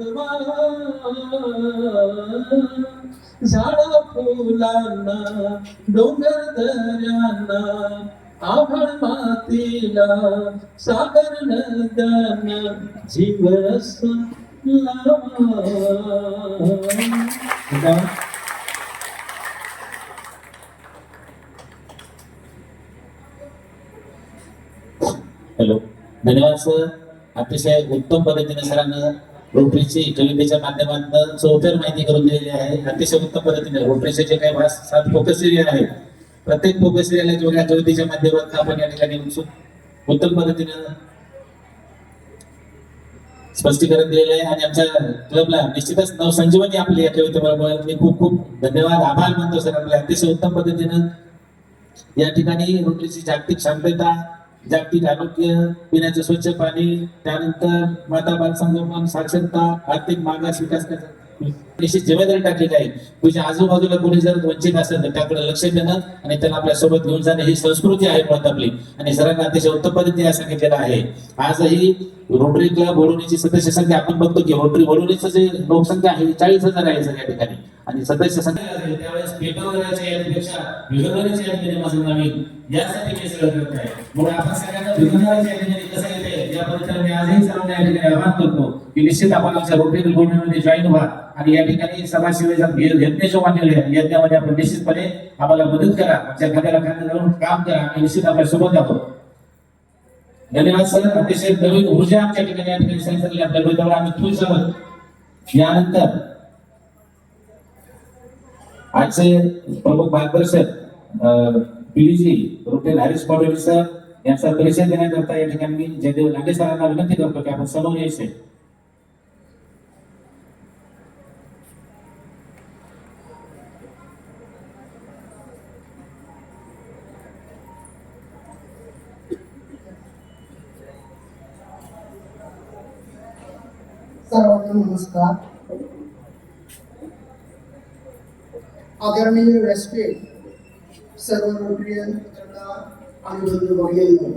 जागवा झाडा फुलांना डोंगर दऱ्यांना आभळ मातीला सागर नद्यांना जीव रस लावा हॅलो. धन्यवाद सर. अतिशय उत्तम पद्धतीने सरांना रोटरीची कवितेच्या माध्यमातून चौफेर माहिती करून दिलेली आहे. अतिशय उत्तम पद्धतीने रोटरीचे जे काही भास सात फोकस एरिया आहेत प्रत्येक फोकस एरियाला वेगळ्या कवितेच्या माध्यमातून आपण या ठिकाणी उत्सुक उत्तम पद्धतीने स्पष्टीकरण दिलेलं आहे आणि आमच्या क्लबला निश्चितच नवसंजीवनी आपली या कवितेबरोबर मी खूप खूप धन्यवाद आभार मानतो सर आपल्या अतिशय उत्तम पद्धतीनं या ठिकाणी रोटरीची जागतिक शांतता जागतिक आरोग्य पिण्याचे स्वच्छ पाणी त्यानंतर माता बाल संगोपन साक्षरता आर्थिक मागास विकास निश्चित जिम्मेदारी टाकलेली आहे. तुझ्या आजूबाजूला कोणी जर वंचित असेल तर त्याकडे लक्ष देणं आणि त्यांना आपल्यासोबत घेऊन जाणं ही संस्कृती आहे मुळात आपली आणि सरांना अतिशय उत्तम पद्धतीने सांगितलेलं आहे. आजही रोटरी क्लब बोलवणीची सदस्य संख्या आपण बघतो की रोटरी बोलवणीचं जे लोकसंख्या आहे चाळीस हजार आहे सगळ्या ठिकाणी. आणि सदस्य त्यावेळेस पेपरवरच्या यादीपेक्षा माझं नवीन यासाठी मी सगळं करत आहे आपण सगळ्यांना विघटनाच्या कसं येते या पद्धतीने मी आजही सर्वांना या ठिकाणी आवाहन करतो की निश्चित आपण आमच्या रोटरी जॉईन व्हा आणि या ठिकाणी समाजसेवेचा यज्ञ जो मांडलेला आहे यज्ञामध्ये आपण निश्चितपणे आम्हाला मदत करा. आमच्या खात्याला खात लावून काम करा आणि निश्चित आपल्यासोबत आहोत धन्यवाद सर. अतिशय नवीन ऊर्जा आमच्या ठिकाणी या ठिकाणी संचारली आपल्या आम्ही खुश आहोत. यानंतर आजचे प्रमुख मार्गदर्शक पीडीजी रुटेल हरीश पडोली सर यांचा परिचय देण्याकरता या ठिकाणी मी जयदेव लांडे सरांना विनंती करतो की आपण समोर यायचे. सर्वांना नमस्कार. आदरणीय व्यासपीठ सर्व लोकप्रिय आणि बंधू भगिनींनो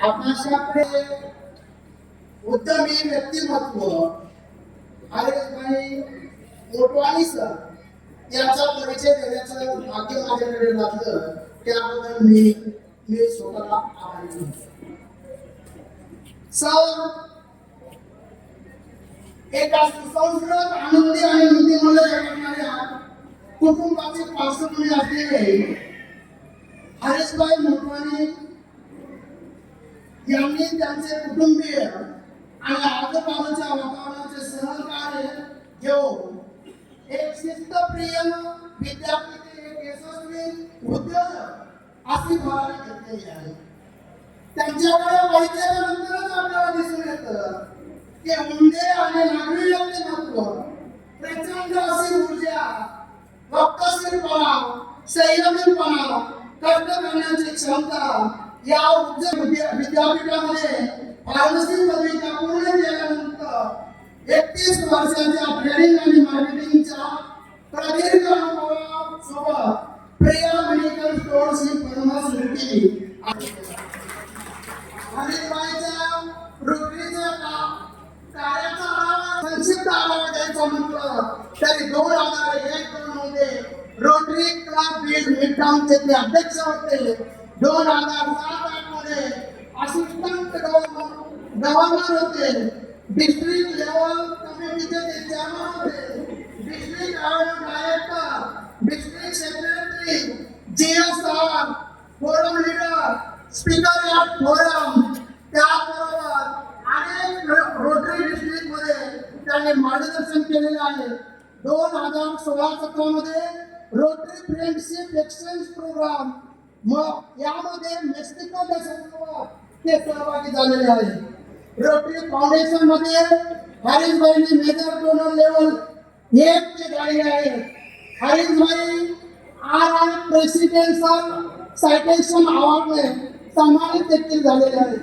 आपणाकडे उद्यमी व्यक्तिमत्व आणि मोटवाणी सर यांचा परिचय देण्याचं भाग्य माझ्याकडे लागलं त्याबद्दल मी मी स्वतःला आभारी सर एक सुसंस्कृत आनंदी आणि नीतिमूल्य जगणाऱ्या कुटुंबाची पार्श्वभूमी असलेले हरीशभाई मोटवानी यांनी त्यांचे कुटुंबीय आणि आजूबाजूच्या वातावरणाचे सहकार्य घेऊन एक शिस्तप्रिय विद्यापीठ एक यशस्वी उद्योजक अशी भरारी घेतलेली आहे. त्यांच्याकडे वैद्यानंतरच आपल्याला दिसून येतं. की उंदे आणि नागरी व्यक्तिमत्व वक्तशीरपणा संयमीपणा कष्ट करण्याची क्षमता या उच्च विद्यापीठामध्ये फार्मसी पदविका पूर्ण केल्यानंतर एकतीस वर्षाच्या ट्रेनिंग आणि मार्केटिंगच्या प्रदीर्घ अनुभवासोबत प्रिया मेडिकल स्टोअर्स ही सुरू केली आढावा संक्षिप्त आढावा द्यायचा म्हटलं तरी दोन हजार एक दोन मध्ये रोटरी क्लब बीड मिडटाऊनचे ते अध्यक्ष होते. दोन हजार सात आठमध्ये असिस्टंट गव्हर्नर होते. डिस्ट्रिक्ट लेवल कमिटीचे ते चेअरमन होते. District director district secretary GSR forum leader speaker या फोरम त्याबरोबर अनेक रो- रोटरी डिस्ट्रिक्टमध्ये त्यांनी मार्गदर्शन केलेलं आहे. दोन हजार सोळा सतरा मध्ये रोटरी फ्रेंडशिप एक्सचेंज प्रोग्राम मग यामध्ये मेक्सिको देशासोबत ते सहभागी झालेले आहे. रोटरी फाउंडेशनमध्ये हरीशभाईंनी मेजर डोनर लेवल एक ते झालेले आहे. Harishbhai R R presidential citation अवॉर्डने सन्मानित देखील झालेले आहे.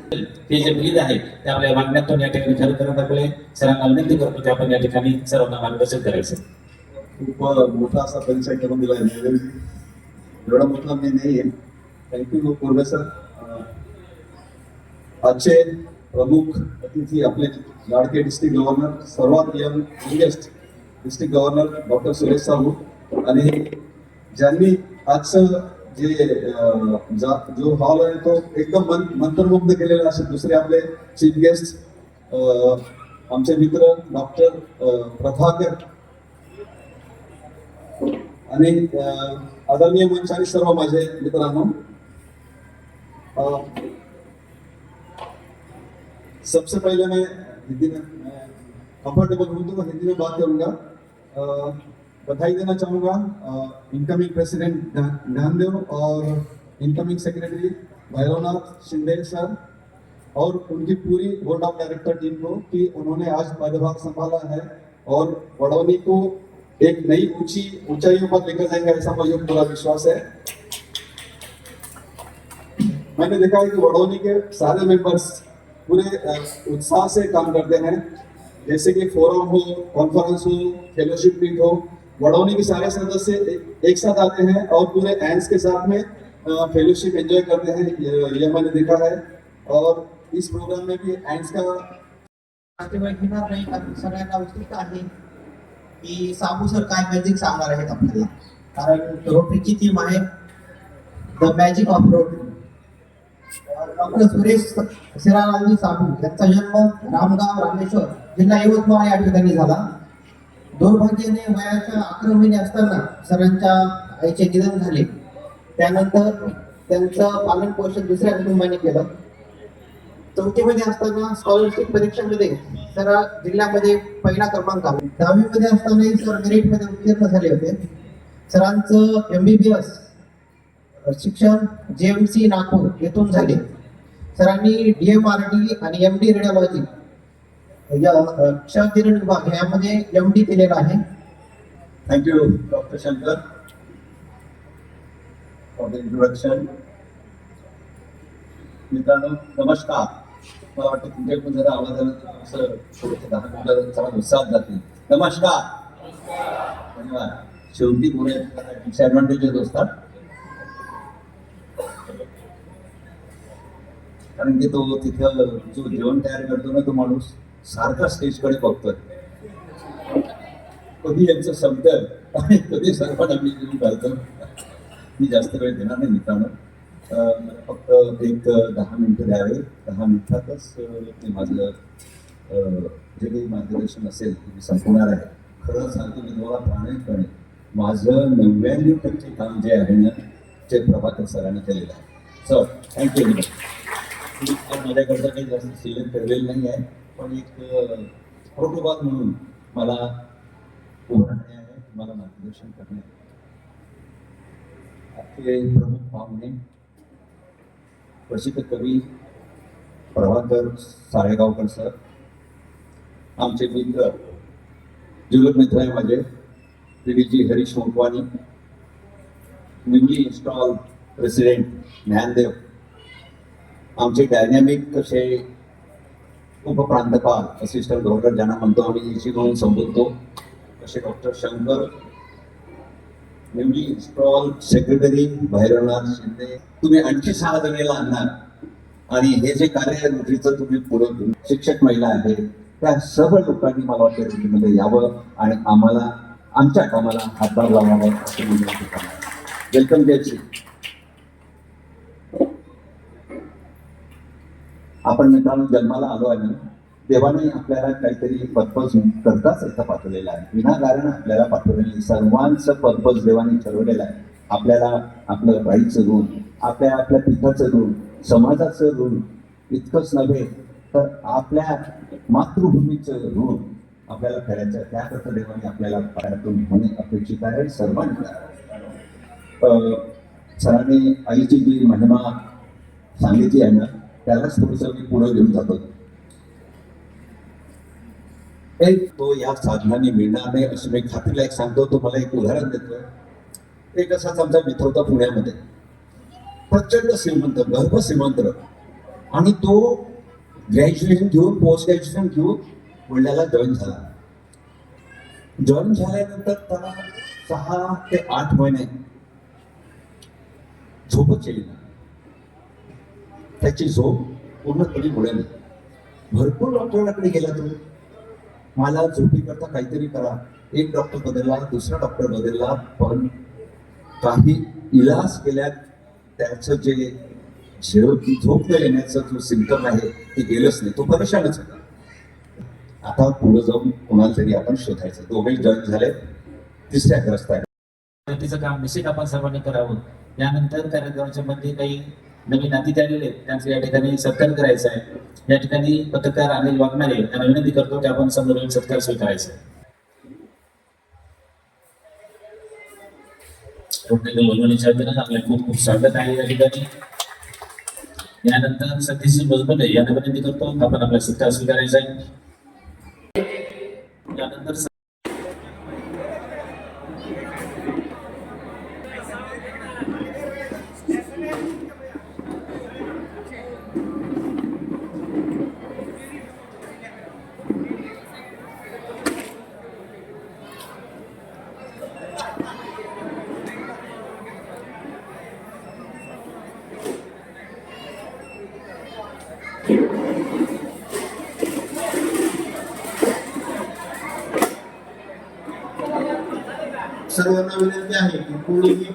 हे जे विविध आहे ते आपल्या मागण्यातून या ठिकाणी खरं करत आपले सरांना विनंती करतो की आपण या ठिकाणी सर्वांना मार्गदर्शन करायचं. खूप मोठा असा परिचय करून दिला आहे. एवढा मोठा मी नाही थँक्यू पूर्वे सर. आजचे प्रमुख अतिथी आपले लाडके डिस्ट्रिक्ट गव्हर्नर सर्वात young youngest district governor doctor Suresh Sahu. आणि ज्यांनी आजचं जे जो हॉल आहे तो एकदम मन मंत्रमुग्ध केलेला असे दुसरे आपले चीफ गेस्ट आमचे मित्र डॉक्टर प्रभाकर. आणि अं, आदरणीय मंच आणि सर्व माझे मित्रांनो अं, सबसे पहले मैं हिंदी में कंफर्टेबल हूँ तो हिंदी में बात करूंगा. बधाई देना चाहूँगा इनकमिंग प्रेसिडेंट ज्ञानदेव और incoming secretary Bhairavnath Shinde sir और उनकी पूरी बोर्ड ऑफ़ डायरेक्टर टीम को कि उन्होंने आज पदभार संभाला है और बड़ौनी को एक नई ऊँची, ऊंचाइयों पर लेकर जाएँगे, ऐसा मुझे पूरा विश्वास है। मैंने देखा है कि वडोनी के सारे मेंबर्स पूरे उत्साह से काम करते हैं, जैसे कि फोरम हो कॉन्फ्रेंस हो फेलोशिप मीट हो वडोनी के सारे सदस्य एक- साथ आते हैं और पूरे एंस के साथ में फेलोशिप एंजॉय करते हैं यह मैंने देखा है। और इस प्रोग्राम में भी एंड्स का नातेवाईक घेणार नाही कारण सगळ्यांना उत्सुकता आहे की साबू सर काय मॅजिक सांगणार आहेत आपल्याला? कारण रोटरीची टीम आहे the magic of Rotary. Doctor Suresh सिराराजी Sabu यांचा जन्म रामगाव रामेश्वर जिल्हा यवतमाळ या ठिकाणी झाला. दुर्भाग्याने वयाच्या अकरा महिने असताना सरांच्या आईचे निधन झाले. त्यानंतर त्यांचं पालन पोषण दुसऱ्या कुटुंबाने केलं. चौथीमध्ये असताना स्कॉलरशिप परीक्षेमध्ये सर जिल्ह्यामध्ये पहिला क्रमांक आला. दहावीमध्ये असतानाही सर मेरिटमध्ये उत्तीर्ण झाले होते. सरांचं एम बी बी एस शिक्षण जे एम सी नागपूर येथून झाले. सरांनी डी एम आर डी आणि एम डी रेडिओलॉजी या अ, क्षकिरण विभाग यामध्ये एम डी केलेला आहे. Thank you doctor Shankar for the introduction मित्रांनो नमस्कार. मला वाटतं तुमच्याकडून जरा आवाजानं असं थोडंसं दहा मिनिटं चला उत्साहात जातील नमस्कार. धन्यवाद. शेवटी पुढे डिसएडव्हान्टेजेस असतात. कारण की तो तिथं जो जेवण तयार करतो ना तो माणूस सारखा स्टेजकडे बघतोय. कधी यांचं शब्द आणि कधी सर्वांना मी घेऊन करतो मी जास्त वेळ देणार नाही मित्रांनो. फक्त एक दहा मिनिटं द्यावे. दहा मिनिटातच ते माझं जे काही मार्गदर्शन असेल ते मी संपवणार आहे. खरं सांगतो मी तुम्हाला प्रामाणिकपणे माझं नव्याण्णव टक्के काम जे आहे ना ते प्रभाकर सरांनी केलेलं आहे. सर थँक्यू माझ्याकडचं काही जास्त सिलेक्ट ठरलेलं नाही आहे पण एक प्रोटोकॉल म्हणून मला उभारणे आहे तुम्हाला मार्गदर्शन करणे आपले प्रमुख पाहुणे प्रसिद्ध कवी प्रभाकर साळेगावकर सर आमचे मित्र जुलक मित्र आहे माझे Shriji Harish Motwani newly install president Gyandev. आमचे डायनॅमिक कसे उपप्रांतपाल असिस्टंट गव्हर्नर ज्यांना म्हणतो आम्ही एसी म्हणून संबोधतो असे doctor Shankar newly install secretary Bhairavnath Shinde तुम्ही आणखी सहा जणीला आणणार. आणि हे जे कार्य आहे नोकरीचं तुम्ही पुढे शिक्षक महिला आहे त्या सर्व लोकांनी मला वाटतं रोटरीमध्ये यावं आणि आम्हाला आमच्या कामाला हातभार लावावा असं विनंती करणार. वेलकम जयश्री आपण मित्रांनो जन्माला आलो आणि देवाने आपल्याला काहीतरी पर्पज करताच इथं पाठवलेला आहे. विनाकारण आपल्याला पाठवलेलं आहे. सर्वांचं पर्पज देवाने ठरवलेलं आहे. आपल्याला आपलं राईचं ऋण आपल्या आपल्या पिठाचं ऋण समाजाचं ऋण इतकंच नव्हे तर आपल्या मातृभूमीचं ऋण आपल्याला फेरायचं त्याकरता देवाने आपल्याला पायातून होणे अपेक्षित आहे सर्वांनी. सरांनी आईची जी महिमा सांगितली आहे ना त्यालाच थोडंसं मी पुढे घेऊन जातो. एक तो या साधनाने मिळणार नाही अशी मी खात्रीला एक सांगतो तो मला एक उदाहरण देतो. एक असाच आमचा मित्र होता पुण्यामध्ये. प्रचंड श्रीमंत गर्भ श्रीमंत. आणि तो ग्रॅज्युएशन घेऊन पोस्ट ग्रॅज्युएशन घेऊन बुलढाण्याला जॉईन झाला. जॉईन झाल्यानंतर त्याला सहा ते आठ महिने झोपच येईल त्याची झोप पूर्णपणे उडेल भरपूर डॉक्टरांकडे गेला तू मला झोपीकरता काहीतरी करा. एक डॉक्टर बदलला दुसरा डॉक्टर बदलला पण काही इलाज केल्यात त्याचं जे शेवटी झोप न येण्याचं जो सिमटम आहे ते गेलंच नाही. तो परेशानच होता. आता पुढे जाऊन कोणाला तरी आपण शोधायचं. दोघे जॉईन झाले. तिसऱ्या ग्रस्त आहे तिचं काम निश्चित आपण सर्वांनी करावं. यानंतर कार्यक्रमाच्या मध्ये काही नवीन अतिथी आलेले आहेत. त्यांचं या ठिकाणी सत्कार करायचा आहे. या ठिकाणी पत्रकार अनिल वाघमारे यांना विनंती करतो की आपण समोर येऊन सत्कार स्वीकारायचा आहे. आपले खूप खूप स्वागत आहे या ठिकाणी. यानंतर सतीश आहे यांना विनंती करतो आपण आपला सत्कार स्वीकारायचा आहे यानंतर सर्वांना विनंती आहे. की कोणीही